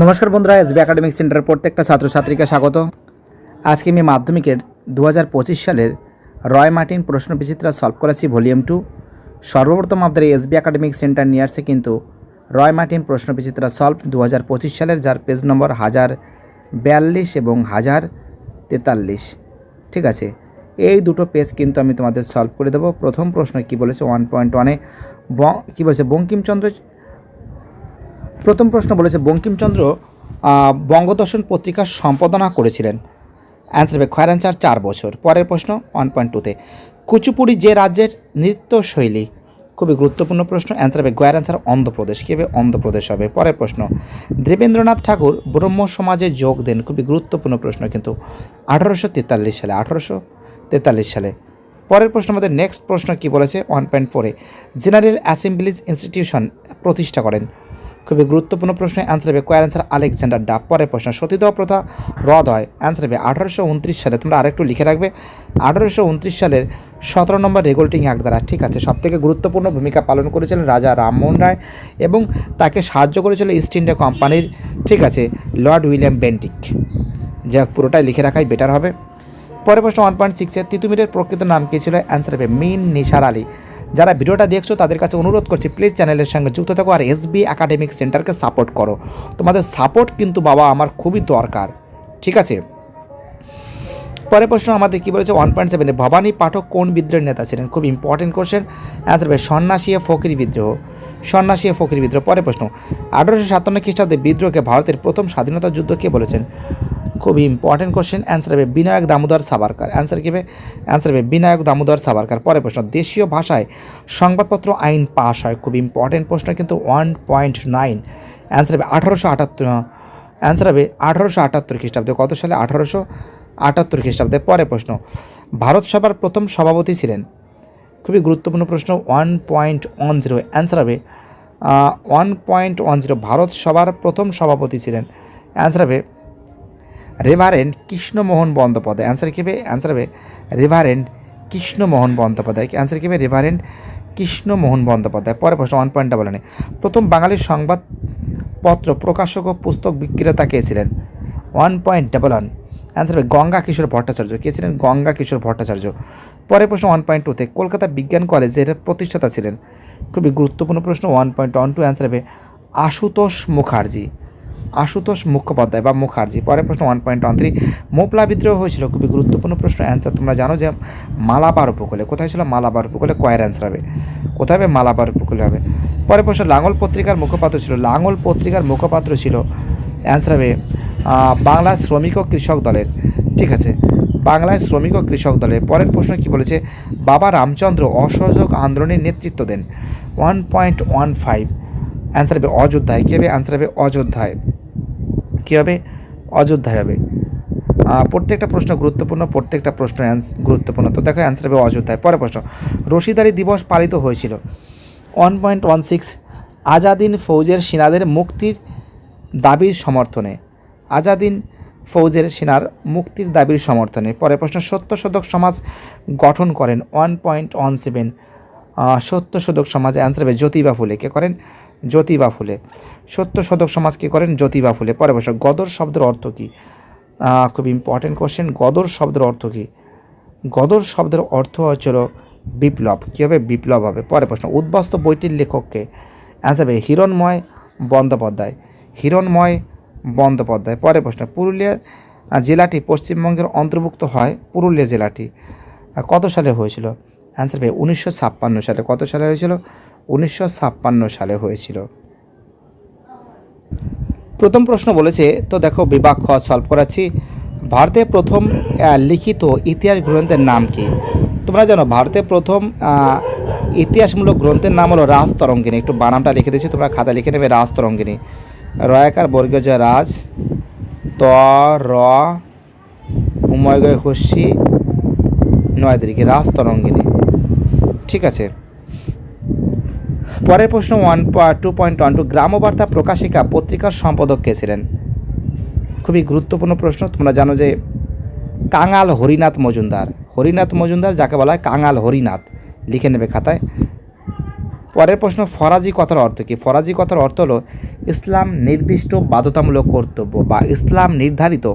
নমস্কার বন্ধুরা, SB academic সেন্টারের প্রত্যেকটা ছাত্রছাত্রীকে স্বাগত। আজকে আমি মাধ্যমিকের দু পঁচিশ সালের রয় মার্টিন প্রশ্ন বিচিত্রা সলভ করেছি ভলিউম টু। সর্বপ্রথম আমাদের এসবি একাডেমিক সেন্টার নিয়ে আসছে কিন্তু রয় মার্টিন প্রশ্ন বিচিত্রা সলভ দু পঁচিশ সালের, যার পেজ নম্বর হাজার বিয়াল্লিশ এবং হাজার তেতাল্লিশ। ঠিক আছে? এই দুটো পেজ কিন্তু আমি তোমাদের সলভ করে দেবো। প্রথম প্রশ্ন কি বলেছে? ওয়ান পয়েন্ট ওয়ানে কী বলেছে? বঙ্কিমচন্দ্র প্রথম প্রশ্ন বলেছে, বঙ্কিমচন্দ্র বঙ্গদর্শন পত্রিকার সম্পাদনা করেছিলেন। অ্যান্সার হবে, খয়ের অ্যান্সার চার বছর। পরের প্রশ্ন ওয়ান পয়েন্ট টুতে কুচুপুড়ি যে রাজ্যের নৃত্যশৈলী? খুবই গুরুত্বপূর্ণ প্রশ্ন। অ্যান্সার হবে, গয়ের অ্যান্সার অন্ধ্রপ্রদেশ। কী হবে? অন্ধ্রপ্রদেশ হবে। পরের প্রশ্ন, দেবেন্দ্রনাথ ঠাকুর ব্রহ্ম সমাজে যোগ দেন। খুবই গুরুত্বপূর্ণ প্রশ্ন কিন্তু, আঠারোশো তেতাল্লিশ সালে, আঠারোশো তেতাল্লিশ সালে। পরের প্রশ্ন আমাদের নেক্সট প্রশ্ন কী বলেছে? ওয়ান পয়েন্ট ফোরে জেনারেল অ্যাসেম্বলিজ ইনস্টিটিউশন প্রতিষ্ঠা করেন। খুবই গুরুত্বপূর্ণ প্রশ্ন অ্যান্সার হবে কোয়ার অ্যান্সার আলেকজান্ডার ডাব পরের প্রশ্ন সতীদাহ প্রথা রদ হয়। অ্যান্সার হবে আঠারোশো উনত্রিশ সালে। তোমরা আরেকটু লিখে রাখবে। আঠারোশো উনত্রিশ সালের সতেরো নম্বর রেগুলেটিং অ্যাক্ট দ্বারা, ঠিক আছে, সবথেকে গুরুত্বপূর্ণ ভূমিকা পালন করেছিলেন রাজা রামমোহন রায় এবং তাকে সাহায্য করেছিল ইস্ট ইন্ডিয়া কোম্পানির ঠিক আছে লর্ড উইলিয়াম বেন্টিক যা পুরোটাই লিখে রাখাই বেটার হবে। পরের প্রশ্ন ওয়ান পয়েন্ট সিক্সের তিতুমিরের প্রকৃত নাম কী ছিল? অ্যান্সার হবে মিন নিসার আলী। যারা ভিডিওটা দেখছ, তাদের কাছে অনুরোধ করছি প্লিজ চ্যানেলের সঙ্গে যুক্ত থাকো আর এসবি একাডেমিক সেন্টারকে সাপোর্ট করো। তোমাদের সাপোর্ট কিন্তু বাবা আমার খুবই দরকার। ঠিক আছে? পরের প্রশ্ন আমাদের কী বলেছে? ওয়ান পয়েন্ট সেভেনে ভবানী পাঠক কোন বিদ্রোহের নেতা ছিলেন? খুব ইম্পর্টেন্ট কোশ্চেন অ্যান্সার হবে সন্ন্যাসী ফকির বিদ্রোহ। সন্ন্যাসী ফকির বিদ্রোহ, পরের প্রশ্ন। আঠারোশো সাতান্ন খ্রিস্টাব্দে বিদ্রোহকে ভারতের প্রথম স্বাধীনতা যুদ্ধ কে বলেছেন? খুবই ইম্পর্টেন্ট কোশ্চেন অ্যান্সার হবে বিনায়ক দামোদর সাবারকার অ্যান্সার কী হবে? অ্যান্সার হবে বিনায়ক দামোদর সাবারকার পরের প্রশ্ন, দেশীয় ভাষায় সংবাদপত্র আইন পাস হয়। খুব ইম্পর্টেন্ট প্রশ্ন, কিন্তু ওয়ান পয়েন্ট নাইন অ্যান্সার হবে আঠারোশো আটাত্তর। অ্যান্সার হবে আঠারোশো আটাত্তর খ্রিস্টাব্দে। কত সালে? আঠারোশো আটাত্তর খ্রিস্টাব্দে। পরে প্রশ্ন, ভারত সভার প্রথম সভাপতি ছিলেন? খুবই গুরুত্বপূর্ণ প্রশ্ন one point one zero answer হবে one point one zero Bharat সভার প্রথম সভাপতি ছিলেন। অ্যান্সার হবে রেভারেন্ড কৃষ্ণমোহন বন্দ্যোপাধ্যায় অ্যান্সার কী হবে অ্যান্সার হবে রেভারেন্ড কৃষ্ণমোহন বন্দ্যোপাধ্যায় অ্যান্সার কী হবে রেভারেন্ড কৃষ্ণমোহন বন্দ্যোপাধ্যায় পরে প্রশ্ন ওয়ান পয়েন্ট ডাবল প্রথম বাঙালির সংবাদপত্র প্রকাশক ও পুস্তক বিক্রেতা কে ছিলেন? One point double one answer হবে গঙ্গা কিশোর ভট্টাচার্য। কে ছিলেন? গঙ্গা কিশোর ভট্টাচার্য। পরের প্রশ্ন ওয়ান পয়েন্ট টুতে কলকাতা বিজ্ঞান কলেজের প্রতিষ্ঠাতা ছিলেন? খুবই গুরুত্বপূর্ণ প্রশ্ন one point one two answer হবে আশুতোষ মুখার্জি। আশুতোষ মুখোপাধ্যায় বা মুখার্জি। পরের প্রশ্ন one point one three Moplah বিদ্রোহ হয়েছিল, খুবই গুরুত্বপূর্ণ প্রশ্ন অ্যান্সার তোমরা জানো যে মালাবার উপকূলে, কোথায় ছিল মালাবার উপকূলে? কয়ের অ্যান্সার হবে। কোথায় হবে? মালাবার উপকূলে হবে। পরের প্রশ্ন, লাঙল পত্রিকার মুখপাত্র ছিল, লাঙল পত্রিকার মুখপাত্র ছিল অ্যান্সার হবে বাংলা শ্রমিক ও কৃষক দলের। ঠিক আছে বাংলায় শ্রমিক ও কৃষক দলের। পরের প্রশ্ন কি বলেছে? বাবা রামচন্দ্র অসহযোগ আন্দোলনের নেতৃত্ব দেন। One point one five answer হবে অযোধ্যায়। কী হবে? অ্যান্সার হবে অযোধ্যায়। কী হবে? অযোধ্যায় হবে। প্রত্যেকটা প্রশ্ন গুরুত্বপূর্ণ, প্রত্যেকটা প্রশ্ন গুরুত্বপূর্ণ। তো দেখো অ্যান্সার হবে অযোধ্যায়। পরে প্রশ্ন রশিদারি দিবস পালিত হয়েছিল। ওয়ান পয়েন্ট ওয়ান সিক্স আজাদিন ফৌজের সেনাদের মুক্তির দাবির সমর্থনে। আজাদিন ফৌজের সেনার মুক্তির দাবির সমর্থনে। পরে প্রশ্ন সত্য সত্যশোধক সমাজ গঠন করেন। ওয়ান পয়েন্ট ওয়ান সেভেন সত্য সত্যশোধক সমাজ অ্যান্সার হবে জ্যোতিবা ফুলে। কে করেন? জ্যোতিবা ফুলে। সত্যশোধক সমাজ কী করেন? জ্যোতিবা ফুলে। পরে প্রশ্ন, গদর শব্দের অর্থ কী? খুব ইম্পর্টেন্ট কোশ্চেন গদর শব্দের অর্থ কী? গদর শব্দের অর্থ হচ্ছিল বিপ্লব। কী হবে বিপ্লব হবে? পরে প্রশ্ন, উদ্বাস্ত বইটির লেখককে অ্যান্সার হবে হিরণময় বন্দ্যোপাধ্যায়। হিরণময় বন্দ্যোপাধ্যায়। পরে প্রশ্ন, পুরুলিয়া জেলাটি পশ্চিমবঙ্গের অন্তর্ভুক্ত হয় পুরুলিয়া জেলাটি। কত সালে হয়েছিল? অ্যান্সার হবে উনিশশো সালে। কত সালে হয়েছিল? উনিশশো ছাপ্পান্ন সালে হয়েছিল। প্রথম প্রশ্ন বলেছে, তো দেখো খ সলভ করাচ্ছি। ভারতে প্রথম লিখিত ইতিহাস গ্রন্থের নাম কি? তোমরা জানো, ভারতে প্রথম ইতিহাসমূলক গ্রন্থের নাম হলো রাজ তরঙ্গিনী। একটু বানামটা লিখে দিয়েছি তোমরা খাতা লিখে নেবে, রাজ তরঙ্গিনী। রয়াকার বর্গীয় জয় রাজ, ত, র উময় গয় হস্যি নয় রাজ তরঙ্গিনী। ঠিক আছে। পরের প্রশ্ন one two point one two Grambarta Prakashika পত্রিকার সম্পাদক কে ছিলেন? খুবই গুরুত্বপূর্ণ প্রশ্ন, তোমরা জানো যে কাঙাল হরিনাথ মজুমদার। হরিনাথ মজুমদার যাকে বলা হয় কাঙাল হরিনাথ, লিখে নেবে খাতায়। পরের প্রশ্ন, ফরাজি কথার অর্থ কী? ফরাজি কথার অর্থ হলো ইসলাম নির্দিষ্ট বাধ্যতামূলক কর্তব্য বা ইসলাম নির্ধারিত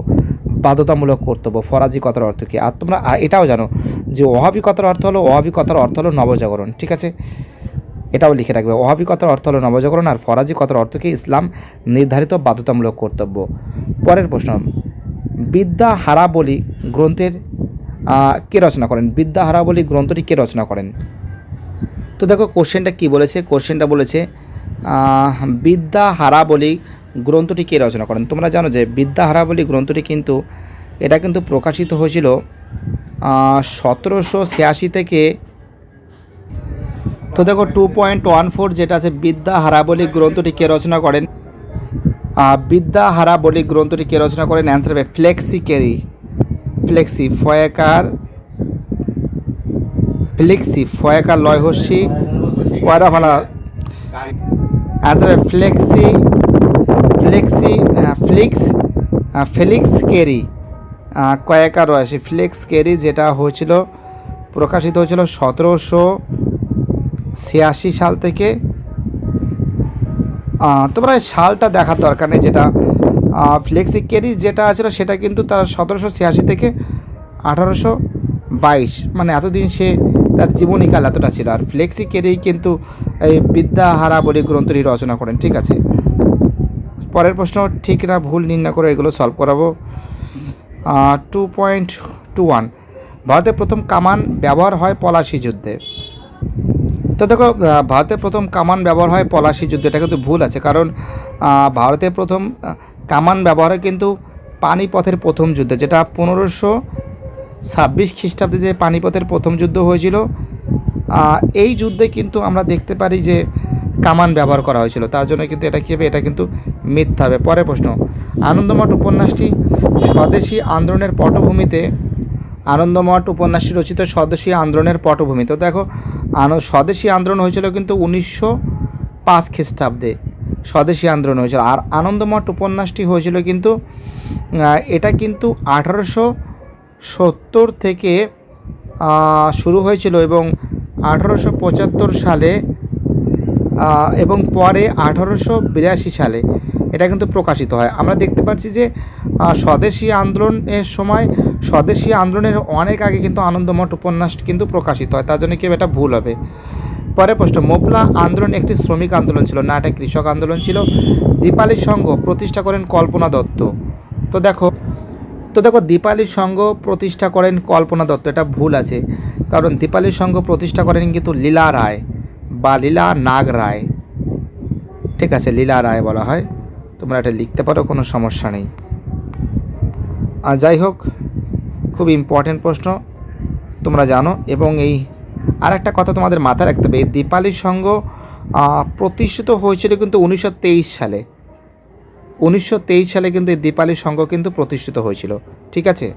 বাধ্যতামূলক কর্তব্য। ফরাজি কথার অর্থ কী? আর তোমরা এটাও জানো যে ওহাবি কথার অর্থ হলো, ওহাবি কথার অর্থ হলো নবজাগরণ, ঠিক আছে? এটাও লিখে রাখবে। ওহাবি কথার অর্থ হলো নবজাগরণ আর ফরাজি কথার অর্থ কি? ইসলাম নির্ধারিত বাধ্যতামূলক কর্তব্য। পরের প্রশ্ন, বিদ্যা হারাবলি গ্রন্থের কে রচনা করেন? বিদ্যা হারাবলি গ্রন্থটি কে রচনা করেন? তো দেখো, কোশ্চেনটা কি বলেছে? কোশ্চেনটা বলেছে বিদ্যা হারাবলি গ্রন্থটি কে রচনা করেন? তোমরা জানো যে বিদ্যা হারাবলি গ্রন্থটি কিন্তু, এটা কিন্তু প্রকাশিত হয়েছিল সতেরোশো ছিয়াশি থেকে তো দেখো টু পয়েন্ট ওয়ান ফোর যেটা আছে, বিদ্যা হারাবলি গ্রন্থটি কে রচনা করেন? বিদ্যা হারাবলি গ্রন্থটি কে রচনা করেন? অ্যান্সার হবে ফ্লেক্সি কেরি ফ্লেক্সি ফয়াকার ফ্লেক্সি ফয়াকার লয়হস্যি কয়রা ফালা অ্যান্সার হবে ফ্লেক্সি ফ্লেক্সি ফ্লিক্স ফেলিক্স কেরি কয়েকার রয়েছে। ফ্লেক্স কেরি যেটা হয়েছিল, প্রকাশিত হয়েছিল সতেরোশো ছিয়াশি সাল থেকে তোমরা সালটা দেখার দরকার নেই যেটা ফ্লেক্সি কেরি যেটা ছিল সেটা কিন্তু তার সতেরোশো ছিয়াশি থেকে আঠারোশো বাইশ। মানে এতদিন সে তার জীবনীকাল এতটা ছিল। আর ফ্লেক্সি কেরি কিন্তু এই বিদ্যাহারা বলে গ্রন্থটি রচনা করেন, ঠিক আছে? পরের প্রশ্ন, ঠিক না, ভুল নির্ণয় করে এগুলো সলভ করাবো। টু পয়েন্ট টু ওয়ান ভারতের প্রথম কামান ব্যবহার হয় পলাশি যুদ্ধে। তো দেখো আহ, ভারতের প্রথম কামান ব্যবহার হয় পলাশি যুদ্ধ। এটা কিন্তু ভুল আছে কারণ আহ, ভারতের প্রথম কামান ব্যবহার কিন্তু পানিপথের প্রথম যুদ্ধে যেটা পনেরোশো ছাব্বিশ খ্রিস্টাব্দে যে পানিপথের প্রথম যুদ্ধ হয়েছিল এই যুদ্ধে কিন্তু আমরা দেখতে পারি যে কামান ব্যবহার করা হয়েছিল। তার জন্য কিন্তু এটা কী হবে? এটা কিন্তু মিথ্যা হবে। পরে প্রশ্ন আনন্দমঠ উপন্যাসটি স্বদেশী আন্দোলনের পটভূমিতে আনন্দমঠ উপন্যাসটি রচিত স্বদেশী আন্দোলনের পটভূমি। তো দেখো স্বদেশী আন্দোলন হয়েছিল কিন্তু উনিশশো পাঁচ খ্রিস্টাব্দে স্বদেশী আন্দোলন হয়েছিল। আর আনন্দমঠ উপন্যাসটি হয়েছিল কিন্তু এটা কিন্তু আঠারোশো সত্তর থেকে শুরু হয়েছিল এবং আঠারোশো পঁচাত্তর সালে এবং পরে আঠারোশো বিরাশি সালে। এটা কিন্তু প্রকাশিত হয়। আমরা দেখতে পাচ্ছি যে স্বদেশী আন্দোলনের সময়, স্বদেশী আন্দোলনের অনেক আগে কিন্তু আনন্দমঠ উপন্যাস কিন্তু প্রকাশিত হয়। তার জন্য কেউ এটা ভুল হবে। পরে প্রশ্ন, মোপলা আন্দোলন একটি শ্রমিক আন্দোলন ছিল, না এটা কৃষক আন্দোলন ছিল? দীপালি সংঘ প্রতিষ্ঠা করেন কল্পনা দত্ত। তো দেখো তো দেখো, দীপালি সংঘ প্রতিষ্ঠা করেন কল্পনা দত্ত। এটা ভুল আছে। কারণ দীপালি সংঘ প্রতিষ্ঠা করেন কিন্তু লীলা রায় বা লীলা নাগ রায়। ঠিক আছে, লীলা রায় বলা হয়। তোমরা এটা লিখতে পারো, কোনো সমস্যা নেই। আর যাই হোক, খুব ইম্পর্টেন্ট প্রশ্ন, তোমরা জানো। এবং এই আর একটা কথা তোমাদের মাথায় রাখতে হবে, এই দীপালি সংঘ প্রতিষ্ঠিত হয়েছিল কিন্তু উনিশশো তেইশ সালে। উনিশশো তেইশ সালে কিন্তু এই দীপালি সংঘ কিন্তু প্রতিষ্ঠিত হয়েছিল, ঠিক আছে?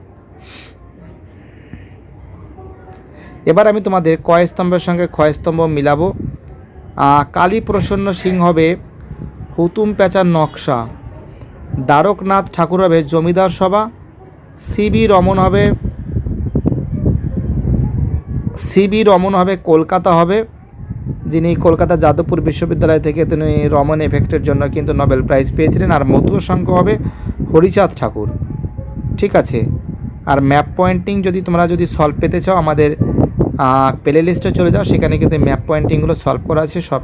এবার আমি তোমাদের কয় স্তম্ভের সঙ্গে ক্ষয় স্তম্ভ মিলাবো। কালী প্রসন্ন সিং হবে হুতুম পেঁচার নকশা। দ্বারকনাথ ঠাকুর হবে জমিদার সভা। সিবি রমন হবে। সিবি রমন হবে, কলকাতা হবে। যিনি কলকাতা যাদবপুর বিশ্ববিদ্যালয় থেকে তিনি রমন এফেক্টের জন্য কিন্তু নোবেল প্রাইজ পেয়েছিলেন। আর মধুর সংঘ হবে হরিচাঁদ ঠাকুর। ঠিক আছে? আর ম্যাপ পয়েন্টিং যদি তোমরা যদি সলভ পেতে চাও, আমাদের প্লে লিস্টে চলে যাও। সেখানে কিন্তু ম্যাপ পয়েন্টিংগুলো সলভ করা আছে সব,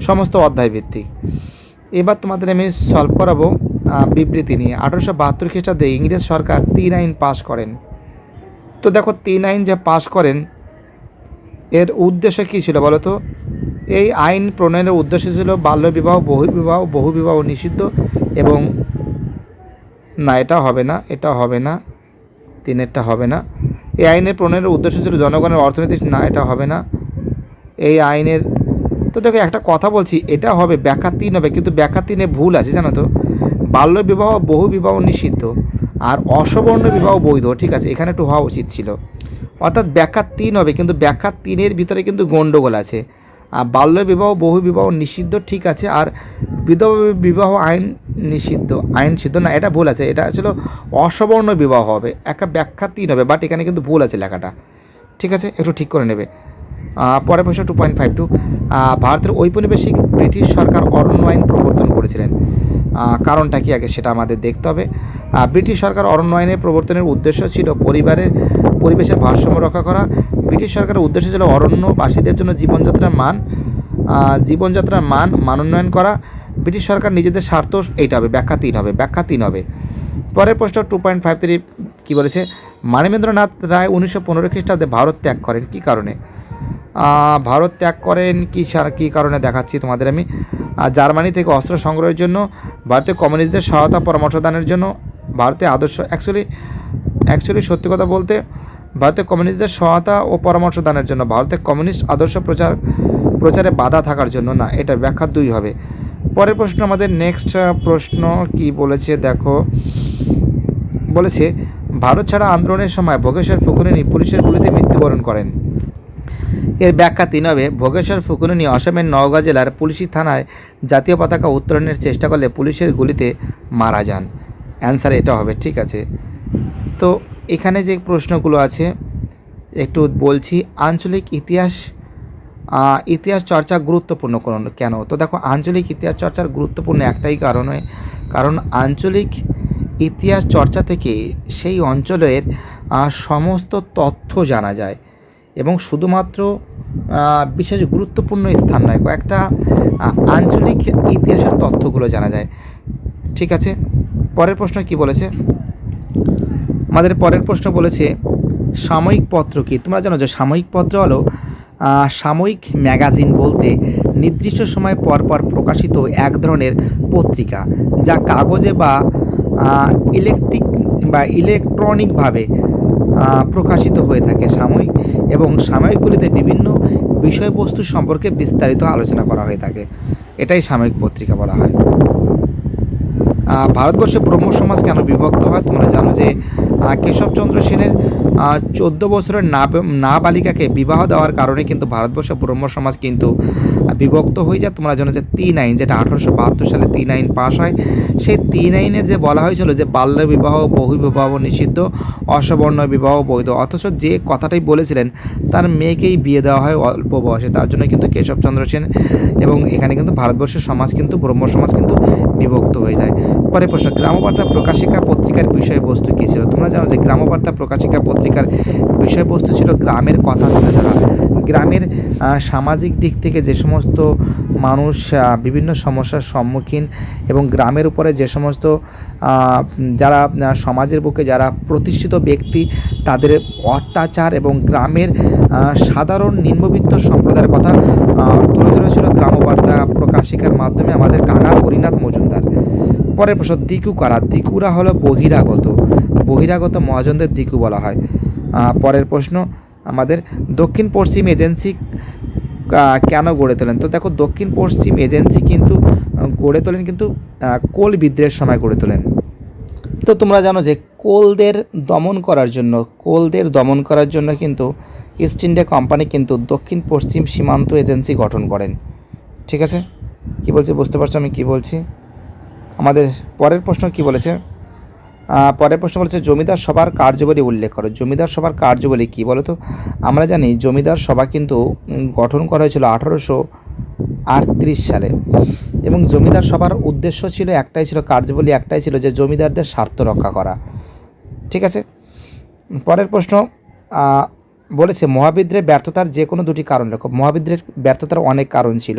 সমস্ত অধ্যায় ভিত্তিক এবার তোমাদের আমি সলভ করাবো বিবৃতি নিয়ে। আঠারোশো বাহাত্তর খ্রিস্টাব্দে ইংরেজ সরকার তিন আইন পাশ করেন। তো দেখো, তিন আইন যে পাশ করেন, এর উদ্দেশ্য কী ছিল বলো তো? এই আইন প্রণয়নের উদ্দেশ্য ছিল বাল্যবিবাহ বহুবিবাহ বহুবিবাহ নিষিদ্ধ এবং না, এটা হবে না, এটা হবে না, তিনেরটা হবে না। এই আইনের প্রণয়নের উদ্দেশ্য ছিল জনগণের অর্থনৈতিক না, এটা হবে না। এই আইনের তো দেখো একটা কথা বলছি, এটা হবে ব্যাখ্যা তিন হবে, কিন্তু ব্যাখ্যা তিনে ভুল আছে, জানো তো? বাল্য বিবাহ বহু বিবাহ নিষিদ্ধ, আর অসবর্ণ বিবাহ বৈধ, ঠিক আছে? এখানে একটু হওয়া উচিত ছিল। অর্থাৎ ব্যাখ্যা তিন হবে, কিন্তু ব্যাখ্যা তিনের ভিতরে কিন্তু গণ্ডগোল আছে। আর বাল্য বিবাহ বহু বিবাহ নিষিদ্ধ, ঠিক আছে? আর বিধবা বিবাহ আইন নিষিদ্ধ, আইন সিদ্ধ, না, এটা ভুল আছে। এটা আসলে অসবর্ণ বিবাহ হবে একটা ব্যাখ্যা তিন হবে বাট এখানে কিন্তু ভুল আছে লেখাটা। ঠিক আছে? একটু ঠিক করে নেবে। পরের প্রশ্ন টু পয়েন্ট ফাইভ টু ভারতের ঔপনিবেশিক ব্রিটিশ সরকার অরণ্য আইন প্রবর্তন করেছিলেন। কারণটা কি আগে সেটা আমাদের দেখতে হবে। ব্রিটিশ সরকার অরণ্য আইনের প্রবর্তনের উদ্দেশ্য ছিল পরিবারের, পরিবেশের ভারসাম্য রক্ষা করা। ব্রিটিশ সরকারের উদ্দেশ্য ছিল অরণ্যবাসীদের জন্য জীবনযাত্রার মান জীবনযাত্রার মান মানোন্নয়ন করা। ব্রিটিশ সরকার নিজেদের স্বার্থ এইটা হবে ব্যাখ্যা তিন হবে ব্যাখ্যা তিন হবে। পরের প্রশ্ন টু পয়েন্ট ফাইভ থ্রি কী বলেছে? মানবেন্দ্রনাথ রায় উনিশশো পনেরো খ্রিস্টাব্দে ভারত ত্যাগ করেন, কী কারণে? ভারত ত্যাগ করেন কি কী কারণে দেখাচ্ছি তোমাদের আমি? জার্মানি থেকে অস্ত্র সংগ্রহের জন্য ভারতীয় কমিউনিস্টদের সহায়তা পরামর্শ দানের জন্য, ভারতে আদর্শ অ্যাকচুয়ালি অ্যাকচুয়ালি সত্যি কথা বলতে ভারতীয় কমিউনিস্টদের সহায়তা ও পরামর্শ দানের জন্য ভারতের কমিউনিস্ট আদর্শ প্রচার, প্রচারে বাধা থাকার জন্য না, এটা ব্যাখ্যা দুই হবে। পরের প্রশ্ন আমাদের নেক্সট প্রশ্ন কি বলেছে, দেখো, বলেছে, ভারত ছাড়া আন্দোলনের সময় ভোগেশ্বর ফুকুনিনি পুলিশের গুলিতে মৃত্যুবরণ করেন। এর ব্যাখ্যা তিন হবে, ভোগেশ্বর ফুকুনিনি অসমের নওগাঁ জেলার পুলিশি থানায় জাতীয় পতাকা উত্তোলনের চেষ্টা করলে পুলিশের গুলিতে মারা যান। অ্যান্সার এটা হবে, ঠিক আছে। তো এখানে যে প্রশ্নগুলো আছে, একটু বলছি, আঞ্চলিক ইতিহাস ইতিহাস চর্চা গুরুত্বপূর্ণ কোন কেন? তো দেখো, আঞ্চলিক ইতিহাস চর্চার গুরুত্বপূর্ণ একটাই কারণে কারণ আঞ্চলিক ইতিহাস চর্চা থেকে সেই অঞ্চলের সমস্ত তথ্য জানা যায়। এবং শুধুমাত্র বিশেষ গুরুত্বপূর্ণ স্থান নয়, কয়েকটা আঞ্চলিক ইতিহাসের তথ্যগুলো জানা যায়। ঠিক আছে? পরের প্রশ্ন কি বলেছে? আমাদের পরের প্রশ্ন বলেছে, সাময়িক পত্র কি? তোমরা জানো যে সাময়িক পত্র হলো সাময়িক ম্যাগাজিন বলতে নির্দিষ্ট সময় পর পর প্রকাশিত এক ধরনের পত্রিকা, যা কাগজে বা ইলেকট্রিক বা ইলেকট্রনিকভাবে প্রকাশিত হয়ে থাকে। সাময়িক এবং সাময়িকগুলিতে বিভিন্ন বিষয়বস্তু সম্পর্কে বিস্তারিত আলোচনা করা হয়ে থাকে। এটাই সাময়িক পত্রিকা বলা হয়। ভারতবর্ষে ব্রহ্ম সমাজ কেন বিভক্ত হয় তোমরা জানো যে কেশবচন্দ্র সেনের চোদ্দ বছরের না নাবালিকাকে বিবাহ দেওয়ার কারণে কিন্তু ভারতবর্ষে ব্রহ্ম সমাজ কিন্তু বিভক্ত হয়ে যায়, তোমরা জানো যে তিন আইন, যেটা আঠারোশো বাহাত্তর সালে তিন আইন পাশ হয়। সেই তিন আইনের যে বলা হয়েছিল যে বাল্য বিবাহ বহু বিবাহ নিষিদ্ধ, অসবর্ণ বিবাহ বৈধ, অথচ যে কথাটাই বলেছিলেন, তার মেয়েকেই বিয়ে দেওয়া হয় অল্প বয়সে। তার জন্য কিন্তু কেশবচন্দ্র সেন এবং এখানে কিন্তু ভারতবর্ষের সমাজ কিন্তু, ব্রহ্ম সমাজ কিন্তু বিভক্ত হয়ে যায়। পরে প্রশ্ন, গ্রামবার্তা প্রকাশিকা পত্রিকার বিষয়বস্তু কী ছিল? তোমরা জানো যে গ্রামবার্তা প্রকাশিকা পত্রিকার বিষয়বস্তু ছিল গ্রামের কথা তুলে ধরা। গ্রামের সামাজিক দিক থেকে যে সমস্ত মানুষ বিভিন্ন সমস্যার সম্মুখীন এবং গ্রামের উপরে যে সমস্ত যারা সমাজের বুকে যারা প্রতিষ্ঠিত ব্যক্তি, তাদের অত্যাচার এবং গ্রামের সাধারণ নিম্নবিত্ত সম্প্রদায়ের কথা তুলে ধরেছিল গ্রামবার্তা প্রকাশিকার মাধ্যমে আমাদের কাঙাল হরিনাথ মজুমদার। পরের প্রশ্ন দিকু কারা, দিকুরা হলো বহিরাগত বহিরাগত মহাজনদের দিকু বলা হয়। পরের প্রশ্ন, আমাদের দক্ষিণ পশ্চিম এজেন্সি কেন গড়ে তোলেন? তো দেখো, দক্ষিণ পশ্চিম এজেন্সি কিন্তু গড়ে তোলেন কিন্তু কোল বিদ্রোহের সময় গড়ে তোলেন। তো তোমরা জানো যে কোলদের দমন করার জন্য, কোলদের দমন করার জন্য কিন্তু ইস্ট ইন্ডিয়া কোম্পানি কিন্তু দক্ষিণ পশ্চিম সীমান্ত এজেন্সি গঠন করেন। ঠিক আছে? কি বলছি? বুঝতে পারছ আমি কি বলছি? আমাদের পরের প্রশ্ন কি বলেছে? পরের প্রশ্ন বলেছে, জমিদার সভার কার্যবলী উল্লেখ করো। জমিদার সভার কার্যবলী কী বলো তো আমরা জানি জমিদার সভা কিন্তু গঠন করা হয়েছিল আঠারোশো আটত্রিশ সালে এবং জমিদার সভার উদ্দেশ্য ছিল একটাই ছিল কার্যবলী, একটাই ছিল যে জমিদারদের স্বার্থ রক্ষা করা। ঠিক আছে? পরের প্রশ্ন বলেছে মহাবিদ্রের ব্যর্থতার যে কোনো দুটি কারণ লেখো। মহাবিদ্রের ব্যর্থতার অনেক কারণ ছিল।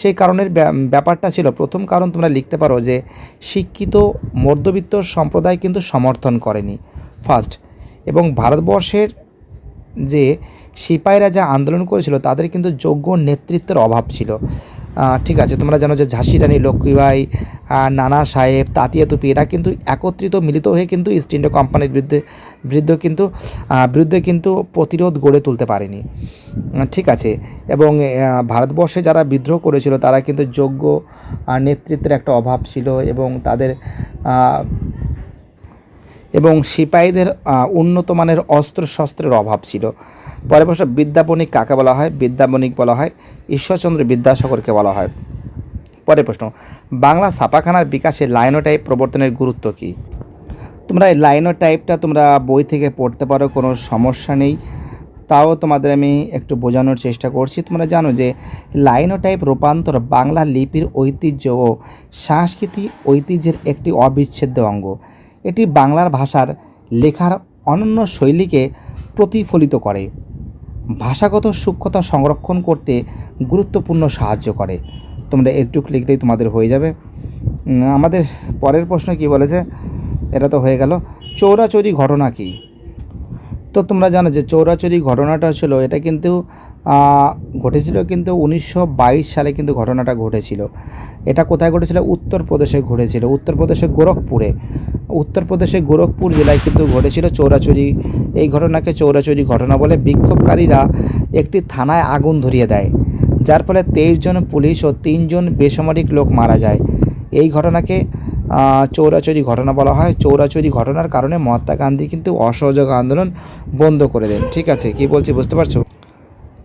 সেই কারণের ব্যাপারটা ছিল। প্রথম কারণ তোমরা লিখতে পারো যে, শিক্ষিত মধ্যবিত্ত সম্প্রদায় কিন্তু সমর্থন করেনি। ফার্স্ট এবং ভারতবর্ষের যে সিপাহীরা যা আন্দোলন করেছিল, তাদের কিন্তু যোগ্য নেতৃত্বের অভাব ছিল। ঠিক আছে, তোমরা জানো যে ঝাঁসি রানী লক্ষ্মীবাই নানা সাহেব, তাতিয়া তুপি এরা কিন্তু একত্রিত, মিলিত হয়ে কিন্তু ইস্ট ইন্ডিয়া কোম্পানির বিরুদ্ধে বিরুদ্ধে কিন্তু বিরুদ্ধে কিন্তু প্রতিরোধ গড়ে তুলতে পারেনি। ঠিক আছে, এবং ভারতবর্ষে যারা বিদ্রোহ করেছিল, তারা কিন্তু যোগ্য নেতৃত্বের একটা অভাব ছিল এবং তাদের এবং সিপাহীদের উন্নত মানের অস্ত্র শস্ত্রের অভাব ছিল। পরে প্রশ্ন, বিদ্যাবণিক কাকে বলা হয়? বিদ্যাবণিক বলা হয় ঈশ্বরচন্দ্র বিদ্যাসাগরকে বলা হয়। পরের প্রশ্ন, বাংলা ছাপাখানার বিকাশে লাইনোটাইপ প্রবর্তনের গুরুত্ব কী? তোমরা এই লাইনো টাইপটা তোমরা বই থেকে পড়তে পারো, কোনো সমস্যা নেই। তাও তোমাদের আমি একটু বোঝানোর চেষ্টা করছি। তোমরা জানো যে লাইনোটাইপ রূপান্তর বাংলা লিপির ঐতিহ্য ও সাংস্কৃতিক ঐতিহ্যের একটি অবিচ্ছেদ্য অঙ্গ। এটি বাংলার ভাষার লেখার অনন্য শৈলীকে প্রতিফলিত করে। ভাষাগত সূক্ষ্মতা সংরক্ষণ করতে গুরুত্বপূর্ণ সাহায্য করে। তোমরা একটু লিখলেই তোমাদের হয়ে যাবে। আমাদের পরের প্রশ্ন কি বলেছে? এটা তো হয়ে গেল। চৌরাচৌরি ঘটনা কী? তো তোমরা জানো যে চৌরাচৌরি ঘটনাটা ছিল, এটা কিন্তু ঘটেছিল কিন্তু উনিশশো বাইশ সালে কিন্তু ঘটনাটা ঘটেছিল। এটা কোথায় ঘটেছিল? উত্তরপ্রদেশে ঘটেছিল। উত্তরপ্রদেশে গোরখপুরে। উত্তরপ্রদেশে গোরখপুর জেলায় কিন্তু ঘটেছিল চৌরাচৌরি। এই ঘটনাকে চৌরাচৌরি ঘটনা বলে বিক্ষোভকারীরা একটি থানায় আগুন ধরিয়ে দেয়, যার ফলে তেইশ জন পুলিশ ও তিনজন বেসামরিক লোক মারা যায়। এই ঘটনাকে চৌরাচৌরি ঘটনা বলা হয়। চৌরাচৌরি ঘটনার কারণে মহাত্মা গান্ধী কিন্তু অসহযোগ আন্দোলন বন্ধ করে দেন। ঠিক আছে, কি বলছি বুঝতে পারছ?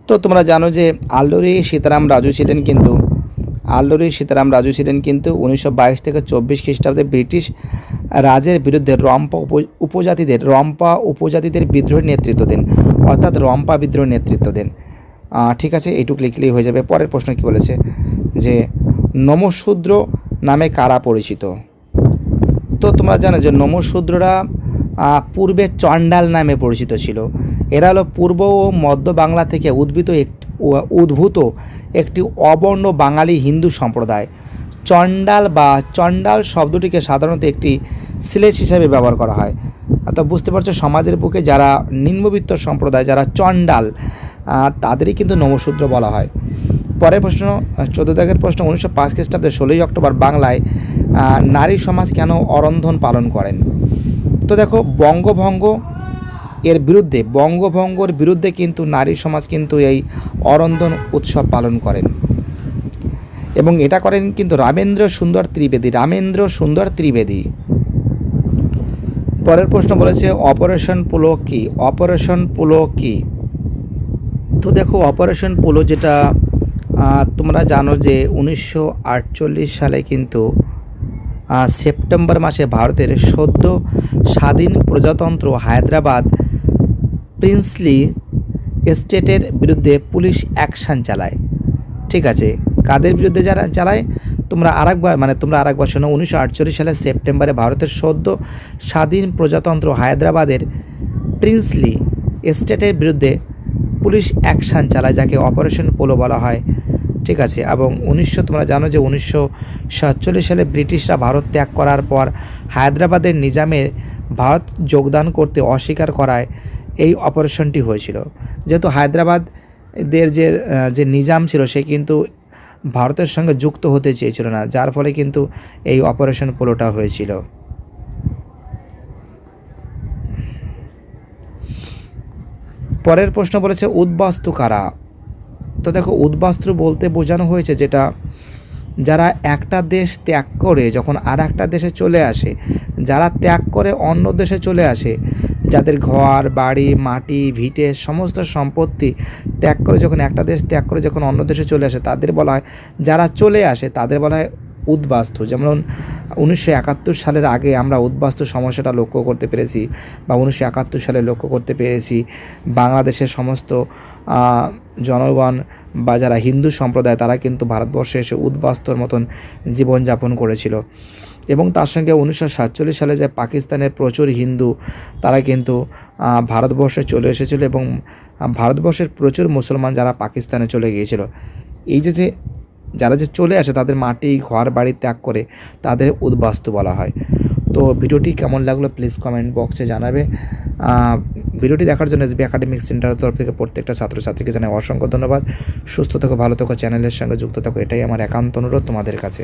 তো তোমরা জানো যে আল্লুরি সীতারাম রাজু ছিলেন কিন্তু, আল্লুরি সীতারাম রাজু ছিলেন কিন্তু উনিশশো বাইশ থেকে চব্বিশ খ্রিস্টাব্দে ব্রিটিশ রাজের বিরুদ্ধে রম্পা উপ- উপজাতিদের, রম্পা উপজাতিদের বিদ্রোহের নেতৃত্ব দেন, অর্থাৎ রম্পা বিদ্রোহের নেতৃত্ব দেন। ঠিক আছে, এইটুকু লিখলেই হয়ে যাবে। পরের প্রশ্ন কি বলেছে? যে নমশূদ্র নামে কারা পরিচিত? তো তোমরা জানো যে নমশূদ্ররা পূর্বে চণ্ডাল নামে পরিচিত ছিল। এরা হলো পূর্ব ও মধ্য বাংলা থেকে উদ্ভূত উদ্ভূত একটি অবর্ণ বাঙালি হিন্দু সম্প্রদায়। চণ্ডাল বা চণ্ডাল শব্দটিকে সাধারণত একটি সিলেট হিসাবে ব্যবহার করা হয়। অর্থাৎ বুঝতে পারছ, সমাজের বুকে যারা নিম্নবিত্ত সম্প্রদায়, যারা চণ্ডাল তাদেরই কিন্তু নমশূদ্র বলা হয়। পরের প্রশ্ন, চোদ্দ দাগের প্রশ্ন, উনিশশো পাঁচ খ্রিস্টাব্দে ষোলোই অক্টোবর বাংলায় নারী সমাজ কেন অরন্ধন পালন করেন? তো দেখো, বঙ্গভঙ্গ এর বিরুদ্ধে, বঙ্গভঙ্গর বিরুদ্ধে কিন্তু নারী সমাজ কিন্তু এই অরন্ধন উৎসব পালন করেন। এবং এটা করেন কিন্তু রামেন্দ্র সুন্দর ত্রিবেদী, রামেন্দ্র সুন্দর ত্রিবেদী। পরের প্রশ্ন বলেছে, অপারেশন পোলো কি? অপারেশন পোলো কি? তো দেখো, অপারেশন পোলো যেটা তোমরা জানো যে উনিশশো আটচল্লিশ সালে কিন্তু সেপ্টেম্বর মাসে ভারতের সদ্য স্বাধীন প্রজাতন্ত্র হায়দ্রাবাদ প্রিন্সলি স্টেটের বিরুদ্ধে পুলিশ অ্যাকশান চালায়। ঠিক আছে, কাদের বিরুদ্ধে যারা চালায়? তোমরা আরেকবার মানে তোমরা আরেকবার শোনো, উনিশশো আটচল্লিশ সালের সেপ্টেম্বরে ভারতের সদ্য স্বাধীন প্রজাতন্ত্র হায়দ্রাবাদের প্রিন্সলি স্টেটের বিরুদ্ধে পুলিশ অ্যাকশান চালায়, যাকে অপারেশন পোলো বলা হয়। ঠিক আছে, এবং উনিশশো, তোমরা জানো যে উনিশশো সাতচল্লিশ সালে ব্রিটিশরা ভারত ত্যাগ করার পর হায়দ্রাবাদের নিজামে ভারত যোগদান করতে অস্বীকার করায়। এই অপারেশনটি হয়েছিল। যেহেতু হায়দ্রাবাদের যে যে নিজাম ছিল, সে কিন্তু ভারতের সঙ্গে যুক্ত হতে চেয়েছিল না, যার ফলে কিন্তু এই অপারেশন পোলোটা হয়েছিল। পরের প্রশ্ন বলেছে, উদ্বাস্তু কারা? তো দেখো, উদ্বাস্তু বলতে বোঝানো হয়েছে যেটা, যারা একটা দেশ ত্যাগ করে, যখন আর একটা দেশে চলে আসে, যারা ত্যাগ করে অন্য দেশে চলে আসে যাদের ঘর, বাড়ি, মাটি, ভিটে সমস্ত সম্পত্তি ত্যাগ করে যখন একটা দেশ ত্যাগ করে যখন অন্য দেশে চলে আসে, তাদের বলা হয়, যারা চলে আসে, তাদের বলা হয় উদ্বাস্তু। যেমন উনিশশো একাত্তর সালের আগে আমরা উদ্বাস্তু সমস্যাটা লক্ষ্য করতে পেরেছি বা উনিশশো একাত্তর সালে লক্ষ্য করতে পেরেছি। বাংলাদেশের সমস্ত জনগণ বা যারা হিন্দু সম্প্রদায় তারা কিন্তু ভারতবর্ষে এসে উদ্বাস্তুর মতন জীবনযাপন করেছিল। এবং তার সঙ্গে উনিশশো সাতচল্লিশ সালে যে পাকিস্তানের প্রচুর হিন্দু তারা কিন্তু ভারতবর্ষে চলে এসেছিল এবং ভারতবর্ষের প্রচুর মুসলমান যারা পাকিস্তানে চলে গিয়েছিল। এই যে যে যারা যে চলে আসে তাদের মাটি, ঘর, বাড়ি ত্যাগ করে তাদের উদ্বাস্তু বলা হয়। তো ভিডিওটি কেমন লাগল প্লিজ কমেন্ট বক্সে জানাবে। ভিডিওটি দেখার জন্য এসবি একাডেমিক সেন্টারের তরফ থেকে প্রত্যেকটা ছাত্রছাত্রীকে জানাই অসংখ্য ধন্যবাদ। সুস্থ থাকো, ভালো থাকো চ্যানেলের সঙ্গে যুক্ত থাকো, এটাই আমার একান্ত অনুরোধ তোমাদের কাছে।